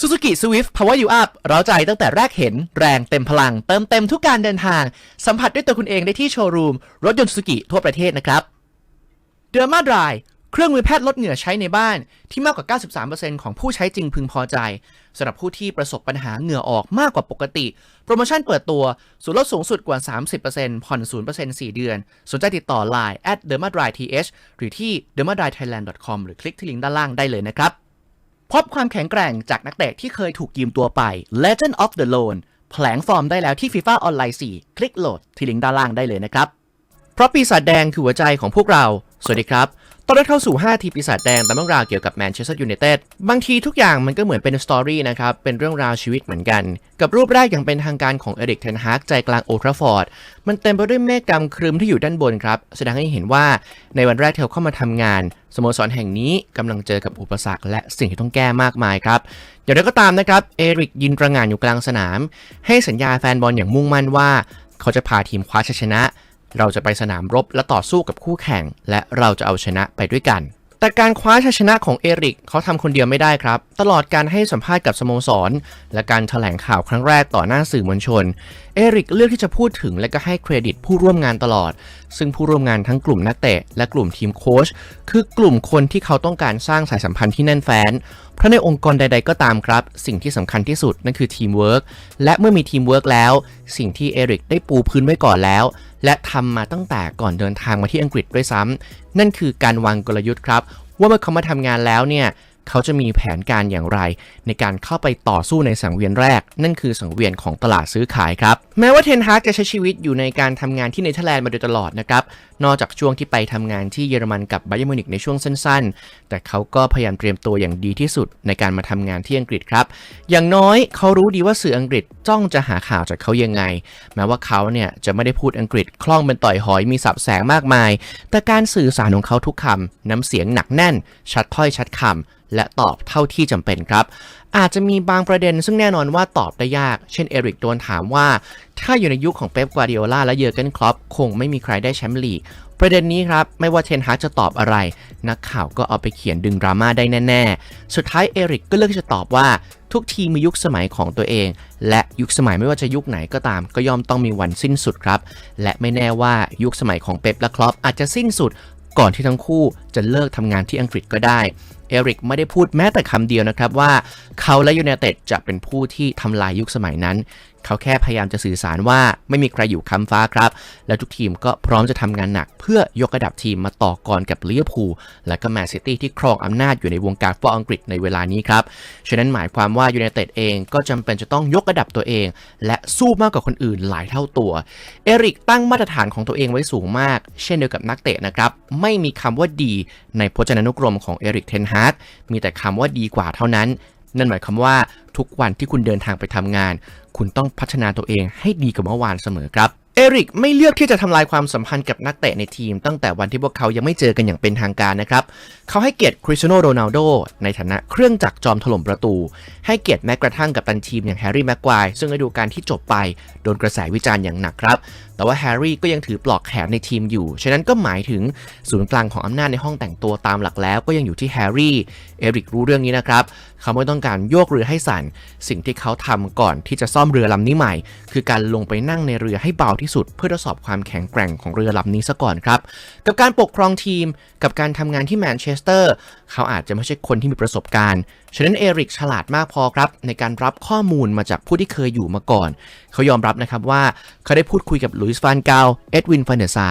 Suzuki Swift Power You Up เราใจตั้งแต่แรกเห็นแรงเต็มพลัง เติมเต็มทุกการเดินทาง สัมผัสด้วยตัวคุณเองได้ที่โชว์รูม รถยนต์ Suzuki ทั่วประเทศนะครับ เดอร์มาดรายเครื่องมือแพทย์ลดเหงื่อใช้ในบ้าน ที่มากกว่า 93%ของผู้ใช้จริงพึงพอใจสำหรับผู้ที่ประสบปัญหาเหงื่อออกมากกว่าปกติ โปรโมชั่นเปิดตัวส่วนลดสูงสุดกว่า 30%ผ่อน 0% 4 เดือน สนใจติดต่อ Line at dermadryth หรือที่ dermadrythailand.com หรือคลิกที่ลิงก์ด้านล่างได้เลยนะครับ พบความแข็งแกร่งจากนักเตะที่เคยถูกยืมตัวไป Legend of the Loan แผลงฟอร์มได้แล้วที่ FIFA ออนไลน์4คลิกโหลดที่ลิงก์ด้านล่างได้เลยนะครับ เพราะปีศาจแดงคือหัวใจของพวกเรา สวัสดีครับ ตอนแรับเข้าสู่ 5 ทีปีศาจแดงตามเรื่องราวเกี่ยวกับแมนเชสเตอร์ยูไนเต็ดบางทีทุกอย่างมันก็เหมือนเป็นสตอรี่นะครับ เป็นเรื่องราวชีวิตเหมือนกัน กับรูปแรกอย่างเป็นทางการของเอริกเทนฮากใจกลางโอทราฟอร์ด มันเต็มไปด้วยเมฆดำครึมที่อยู่ด้านบนครับ แสดงให้เห็นว่าในวันแรกที่เขาเข้ามาทำงาน สโมสรแห่งนี้กำลังเจอกับอุปสรรคและสิ่งที่ต้องแก้มากมายครับอย่างไรก็ตามนะครับเอริกยืนประงานอยู่กลางสนาม ให้สัญญาแฟนบอลอย่างมุ่งมั่นว่า เขาจะพาทีมคว้าชัยชนะ เราจะไปสนามรบและต่อสู้กับคู่แข่ง และเราจะเอาชนะไปด้วยกัน แต่การคว้าชัยชนะของเอริกเขาทำคนเดียวไม่ได้ครับ ตลอดการให้สัมภาษณ์กับสโมสร และการถแถลงข่าวครั้งแรกต่อหน้าสื่อมวลชน เอริกเลือกที่จะพูดถึงและก็ให้เครดิตผู้ร่วมงานตลอด ซึ่งผู้ร่วมงานทั้งกลุ่มนักเตะและกลุ่มทีมโค้ชคือกลุ่มคนที่เขาต้องการสร้างสายสัมพันธ์ที่แน่นแฟ้น เพราะในองค์กรใด ๆ ก็ตามครับ สิ่งที่สำคัญที่สุดนั่นคือทีมเวิร์กและเมื่อมีทีมเวิร์กแล้ว สิ่งที่เอริกได้ปูพื้นไว้ก่อนแล้ว และทำมาตั้งแต่ก่อนเดินทางมาที่อังกฤษด้วยซ้ำนั่นคือการวางกลยุทธ์ครับ ว่าเมื่อเขามาทำงานแล้วเนี่ย เขาจะมีแผนการอย่างไร ในการเข้าไปต่อสู้ในสังเวียนแรก นั่นคือสังเวียนของตลาดซื้อขายครับ แม้ว่าเทนฮากจะใช้ชีวิตอยู่ในการทำงานที่เนเธอร์แลนด์มาโดยตลอดนะครับ นอกจากช่วงที่ไปทำงานที่เยอรมันกับไบเยอร์มิวนิกในช่วงสั้นๆ แต่เขาก็พยายามเตรียมตัวอย่างดีที่สุดในการมาทำงานที่อังกฤษครับ อย่างน้อยเขารู้ดีว่าสื่ออังกฤษจ้องจะหาข่าวจากเขายังไง แม้ว่าเขาเนี่ยจะไม่ได้พูดอังกฤษคล่องเป็นต่อยหอยมีสับแสงมากมาย แต่การสื่อสารของเขาทุกคำน้ำเสียงหนักแน่น ชัดถ้อยชัดคำ และตอบเท่าที่จำเป็นครับ อาจจะมีบางประเด็นซึ่งแน่นอนว่าตอบได้ยาก เช่นเอริกโดนถามว่า ถ้าอยู่ในยุคของเป๊ปกวาดิโอลาและเยอร์เกนคล็อปคงไม่มีใครได้แชมป์ลีกประเด็นนี้ครับ ไม่ว่าเทนฮากจะตอบอะไร นักข่าวก็เอาไปเขียนดึงดราม่าได้แน่ ๆ สุดท้ายเอริกก็เลือกที่จะตอบว่า ทุกทีมมียุคสมัยของตัวเอง และยุคสมัยไม่ว่าจะยุคไหนก็ตาม ก็ย่อมต้องมีวันสิ้นสุดครับ และไม่แน่ว่ายุคสมัยของเป๊ปและคลอปอาจจะสิ้นสุดก่อนที่ทั้งคู่จะเลิกทำงานที่อังกฤษก็ได้เอริกไม่ได้พูดแม้แต่คำเดียวนะครับว่าเขาและยูไนเต็ดจะเป็นผู้ที่ทำลายยุคสมัยนั้น เขาแค่พยายามจะสื่อสารว่าไม่มีใครอยู่ค้ำฟ้าครับ และทุกทีมก็พร้อมจะทำงานหนัก เพื่อยกระดับทีมมาต่อกรกับลิเวอร์พูลและก็แมนซิตี้ที่ครองอำนาจอยู่ในวงการฟุตบอลอังกฤษในเวลานี้ครับ ฉะนั้นหมายความว่ายูไนเต็ดเองก็จำเป็นจะต้องยกระดับตัวเอง และสู้มากกว่าคนอื่นหลายเท่าตัว เอริกตั้งมาตรฐานของตัวเองไว้สูงมาก เช่นเดียวกับนักเตะนะครับไม่มีคำว่าดีในพจนานุกรมของเอริกเทนฮากมีแต่คำว่าดีกว่าเท่านั้น นั่นหมายความว่าทุกวันที่คุณเดินทางไปทำงาน คุณต้องพัฒนาตัวเองให้ดีกว่าเมื่อวานเสมอครับ เอริกไม่เลือกที่จะทำลายความสัมพันธ์กับนักเตะในทีม ตั้งแต่วันที่พวกเขายังไม่เจอกันอย่างเป็นทางการนะครับ เขาให้เกียรติคริสเตียโนโรนัลโดในฐานะเครื่องจักรจอมถล่มประตู ให้เกียรติแม้กระทั่งกับตันทีมอย่างแฮร์รี่แม็กควายซึ่งฤดูกาลที่จบไปโดนกระแสวิจารณ์อย่างหนักครับ แต่ว่าแฮร์รี่ก็ยังถือปลอกแขนในทีมอยู่ ฉะนั้นก็หมายถึงศูนย์กลางของอำนาจในห้องแต่งตัวตามหลักแล้ว ก็ยังอยู่ที่แฮร์รี่ เอริกรู้เรื่องนี้นะครับ เขาไม่ต้องการโยกเรือให้สั่น สิ่งที่เขาทำก่อนที่จะซ่อมเรือลำนี้ใหม่ คือการลงไปนั่งในเรือให้เบาที่สุด เพื่อทดสอบความแข็งแกร่งของเรือลำนี้ซะก่อนครับ กับการปกครองทีม กับการทำงานที่แมนเชสเตอร์ เขาอาจจะไม่ใช่คนที่มีประสบการณ์ ฉะนั้นเอริกฉลาดมากพอครับ ในการรับข้อมูลมาจากผู้ที่เคยอยู่มาก่อน เขายอมรับนะครับว่าเขาได้พูดคุยกับลุยส์ฟานเกาลเอ็ดวินฟานเดซา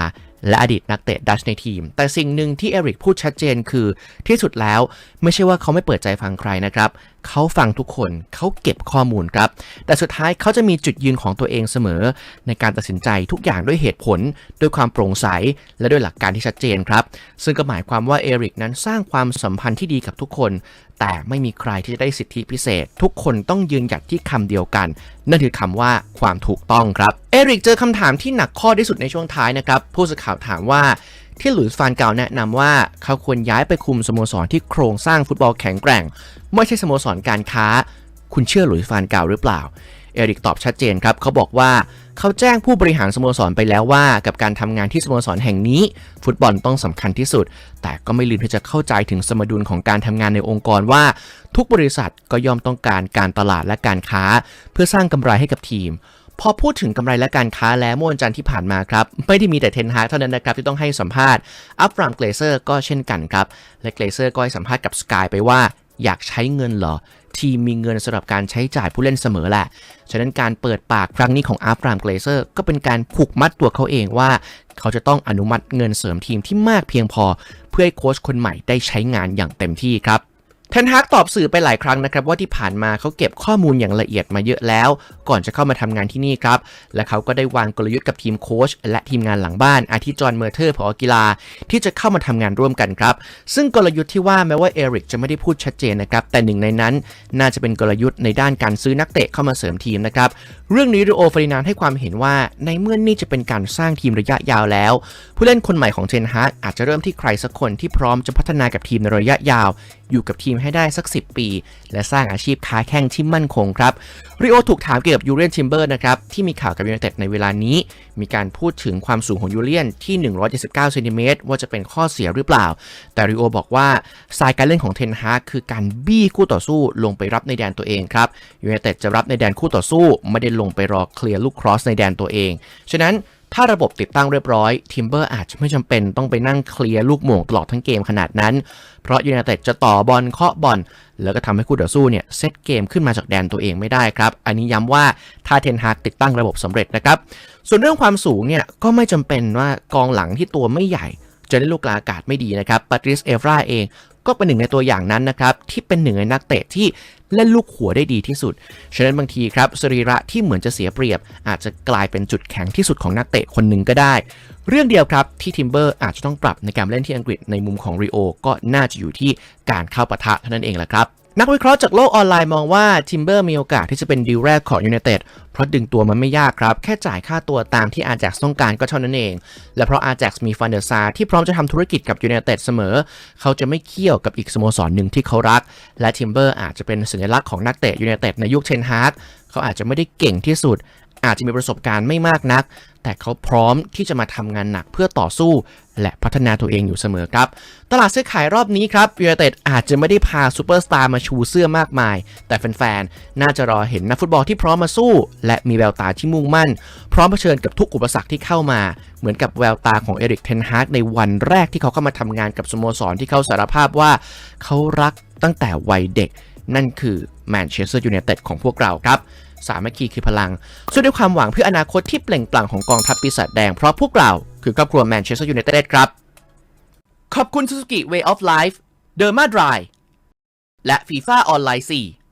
และอดีตนักเตะดัชในทีม แต่สิ่งหนึ่งที่เอริกพูดชัดเจนคือที่สุดแล้วไม่ใช่ว่าเขาไม่เปิดใจฟังใครนะครับ เขาฟังทุกคนเขาเก็บข้อมูลครับ แต่สุดท้ายเขาจะมีจุดยืนของตัวเองเสมอ ในการตัดสินใจทุกอย่างด้วยเหตุผล ด้วยความโปร่งใส และด้วยหลักการที่ชัดเจนครับ ซึ่งก็หมายความว่าเอริกนั้นสร้างความสัมพันธ์ที่ดีกับทุกคน แต่ไม่มีใครที่จะได้สิทธิพิเศษ ทุกคนต้องยืนหยัดที่คำเดียวกัน นั่นคือคำว่าความถูกต้องครับเอริกเจอคำถามที่หนักข้อที่สุดในช่วงท้ายนะครับผู้สื่อข่าวถามว่า ที่หลุยส์ฟานเกาแนะนำว่าเขาควรย้ายไปคุมสโมสรที่โครงสร้างฟุตบอลแข็งแกร่ง ไม่ใช่สโมสรการค้า คุณเชื่อหลุยส์ฟานเกาหรือเปล่า เอริกตอบชัดเจนครับ เขาบอกว่าเขาแจ้งผู้บริหารสโมสรไปแล้วว่า กับการทำงานที่สโมสรแห่งนี้ ฟุตบอลต้องสำคัญที่สุด แต่ก็ไม่ลืมที่จะเข้าใจถึงสมดุลของการทำงานในองค์กรว่า ทุกบริษัทก็ย่อมต้องการการตลาดและการค้า เพื่อสร้างกำไรให้กับทีม พอพูดถึงกำไรและการค้าแล้วเมื่อวันจันทร์ที่ผ่านมาครับ ไม่ได้มีแต่เทนฮากเท่านั้นนะครับที่ต้องให้สัมภาษณ์อัฟรามเกรเซอร์ก็เช่นกันครับ และเกรเซอร์ก็ให้สัมภาษณ์กับสกายไปว่าอยากใช้เงินเหรอ ทีมมีเงินสำหรับการใช้จ่ายผู้เล่นเสมอแหละ ฉะนั้นการเปิดปากครั้งนี้ของอัฟรามเกรเซอร์ก็เป็นการผูกมัดตัวเขาเองว่า เขาจะต้องอนุมัติเงินเสริมทีมที่มากเพียงพอ เพื่อให้โค้ชคนใหม่ได้ใช้งานอย่างเต็มที่ครับ ทนฮากตอบสื่อไปหลายครั้งนะครับว่าที่ผ่านมาเขาเก็บข้อมูลอย่างละเอียดมาเยอะแล้ว ก่อนจะเข้ามาทำงานที่นี่ครับ และเขาก็ได้วางกลยุทธ์กับทีมโค้ชและทีมงานหลังบ้าน อาทิจอห์นเมอร์เทอร์ผอกีฬา ที่จะเข้ามาทำงานร่วมกันครับ ซึ่งกลยุทธ์ที่ว่าแม้ว่าเอริกจะไม่ได้พูดชัดเจนนะครับ แต่หนึ่งในนั้นน่าจะเป็นกลยุทธ์ในด้านการซื้อนักเตะเข้ามาเสริมทีมนะครับ เรื่องนี้ริโอฟรินานให้ความเห็นว่า ในเมื่อนี่จะเป็นการสร้างทีมระยะยาวแล้ว ผู้เล่นคนใหม่ของเทนฮากอาจจะเริ่มที่ใครสักคนที่พร้อมจะพัฒนากับทีมในระยะยาว อยู่กับทีมให้ได้สัก 10 ปี และสร้างอาชีพค้าแข่งที่มั่นคงครับริโอถูกถามเกี่ยวกับยูเรียนทิมเบอร์นะครับที่มีข่าวกับยูไนเต็ดในเวลานี้ มีการพูดถึงความสูงของยูเลียนที่ 179เซนติเมตรว่าจะเป็นข้อเสียหรือเปล่า แต่ริโอบอกว่าสไตล์การเล่นของเทนฮากคือการบี้คู่ต่อสู้ลงไปรับในแดนตัวเองครับยูไนเต็ดจะรับในแดนคู่ต่อสู้ ไม่ได้ลงไปรอเคลียร์ลูกครอสในแดนตัวเองฉะนั้น ถ้าระบบติดตั้งเรียบร้อยทิมเบอร์อาจจะไม่จำเป็นต้องไปนั่งเคลียร์ลูกโม่งตลอดทั้งเกมขนาดนั้น เพราะยูไนเต็ดจะต่อบอลเคาะบอลแล้วก็ทำให้คู่ต่อสู้เนี่ยเซตเกมขึ้นมาจากแดนตัวเองไม่ได้ครับ อันนี้ย้ำว่าถ้าเทนฮากติดตั้งระบบสำเร็จนะครับ ส่วนเรื่องความสูงเนี่ยก็ไม่จำเป็นว่ากองหลังที่ตัวไม่ใหญ่จะได้ลูกกลางอากาศไม่ดีนะครับปาตริสเอฟราเอง ก็เป็นหนึ่งในตัวอย่างนั้นนะครับที่เป็นหนึ่งในนักเตะที่เล่นลูกหัวได้ดีที่สุด ฉะนั้นบางทีครับสรีระที่เหมือนจะเสียเปรียบ อาจจะกลายเป็นจุดแข็งที่สุดของนักเตะคนหนึ่งก็ได้ เรื่องเดียวครับที่ทิมเบอร์อาจจะต้องปรับในการเล่นที่อังกฤษในมุมของริโอก็น่าจะอยู่ที่การเข้าปะทะเท่านั้นเองแหละครับ นักวิเคราะห์จากโลกออนไลน์มองว่าทิมเบอร์มีโอกาสที่จะเป็นดีลแรกของยูไนเต็ดเพราะดึงตัวมันไม่ยากครับ แค่จ่ายค่าตัวตามที่อา a x ต้องการก็เท่านั้นเอง และเพราะอา a x มีฟันเดอร์ซาที่พร้อมจะทำธุรกิจกับยูไนเต็ดเสมอ เขาจะไม่เกี่ยวกับอีกสโมสรหนึ่งที่เขารัก และทิมเบอร์อาจจะเป็นสัญลักษณ์ของนักเตะยูไนเต็ดในยุคเชนฮาร์ดเขาอาจจะไม่ได้เก่งที่สุด อาจจะมีประสบการณ์ไม่มากนัก แต่เขาพร้อมที่จะมาทำงานหนักเพื่อต่อสู้ และพัฒนาตัวเองอยู่เสมอครับ ตลาดซื้อขายรอบนี้ครับยูไนเต็ดอาจจะไม่ได้พาซูเปอร์สตาร์มาชูเสื้อมากมาย แต่แฟนๆ น่าจะรอเห็นนักฟุตบอลที่พร้อมมาสู้ และมีแววตาที่มุ่งมั่น พร้อมเผชิญกับทุกอุปสรรคที่เข้ามา เหมือนกับแววตาของเอริกเทนฮากในวันแรกที่เขาเข้ามาทำงานกับสโมสรที่เขาสารภาพว่า เขารักตั้งแต่วัยเด็ก นั่นคือแมนเชสเตอร์ยูไนเต็ดของพวกเราครับ สามัคคีคือพลังสู้ด้วยความหวังเพื่ออนาคตที่เปล่งปลั่งของกองทัพปีศาจแดง เพราะพวกเราคือครอบครัวแมนเชสเตอร์ยูไนเต็ดครับ ขอบคุณ Suzuki Way of Life เดอร์มาดรายและ FIFA ออนไลน์4